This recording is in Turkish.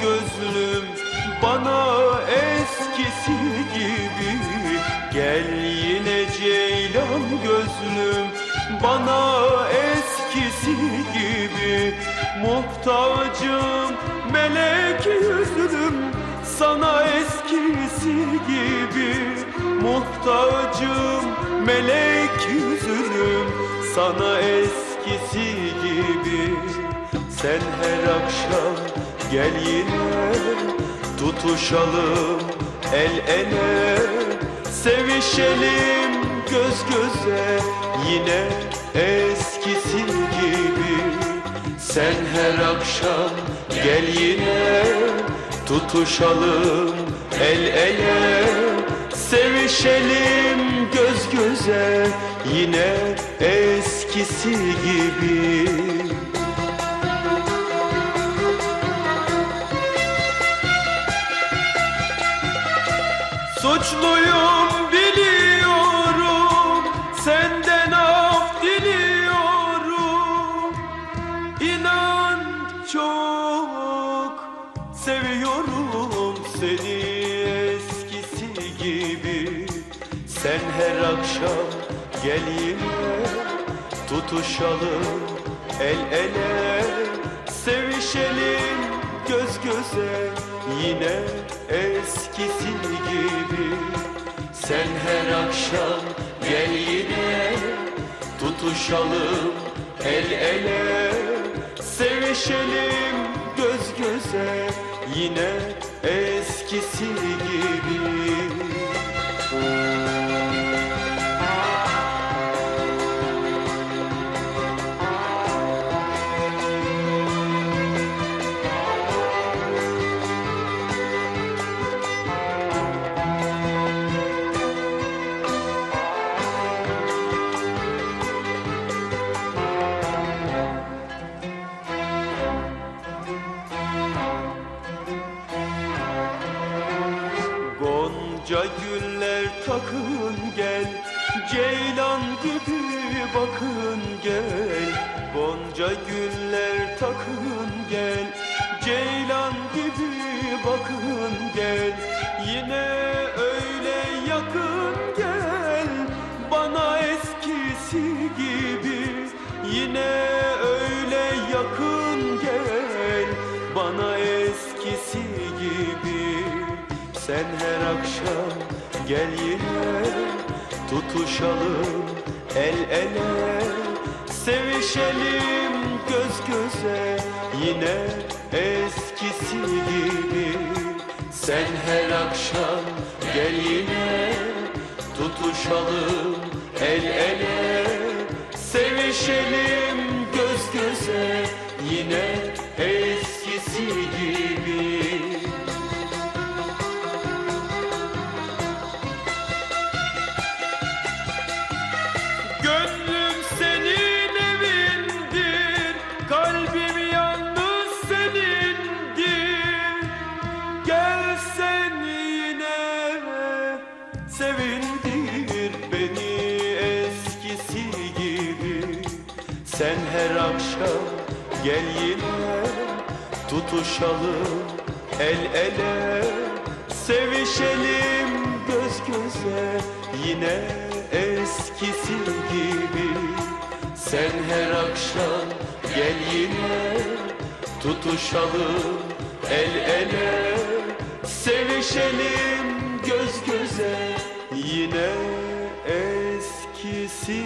gözlüm bana eskisi gibi. Gel yine ceylan gözlüm bana eskisi gibi. Muhtacım melek yüzlüm sana eskisi gibi. Muhtacım melek yüzlüm sana eskisi gibi Sen her akşam gel yine tutuşalım el ele. Sevişelim göz göze yine eskisi gibi. Sen her akşam gel yine tutuşalım el ele. Sevişelim göz göze yine eskisi gibi Suçluyum biliyorum. Senden af diliyorum. İnan çok Seviyorum seni eskisi gibi. Sen her akşam gel yine Tutuşalım el ele Sevişelim göz göze Yine eskisi gibi. Sen her akşam gel yine Tutuşalım el ele. Sevişelim göz göze Yine eskisi gibi Gonca güller takın gel Ceylan gibi bakın gel. Gonca güller takın gel Ceylan gibi bakın gel. Yine öyle yakın gel Bana eskisi gibi. Yine öyle yakın gel Bana eskisi gibi sen her akşam gel yine tutuşalım el ele. Sevişelim göz göze yine eskisi gibi. Sen her akşam gel yine tutuşalım el ele. Sevişelim göz göze yine eskisi gibi Sen her akşam gel yine Tutuşalım el ele. Sevişelim göz göze Yine eskisi gibi. Sen her akşam gel yine Tutuşalım el ele. Sevişelim göz göze Yine eskisi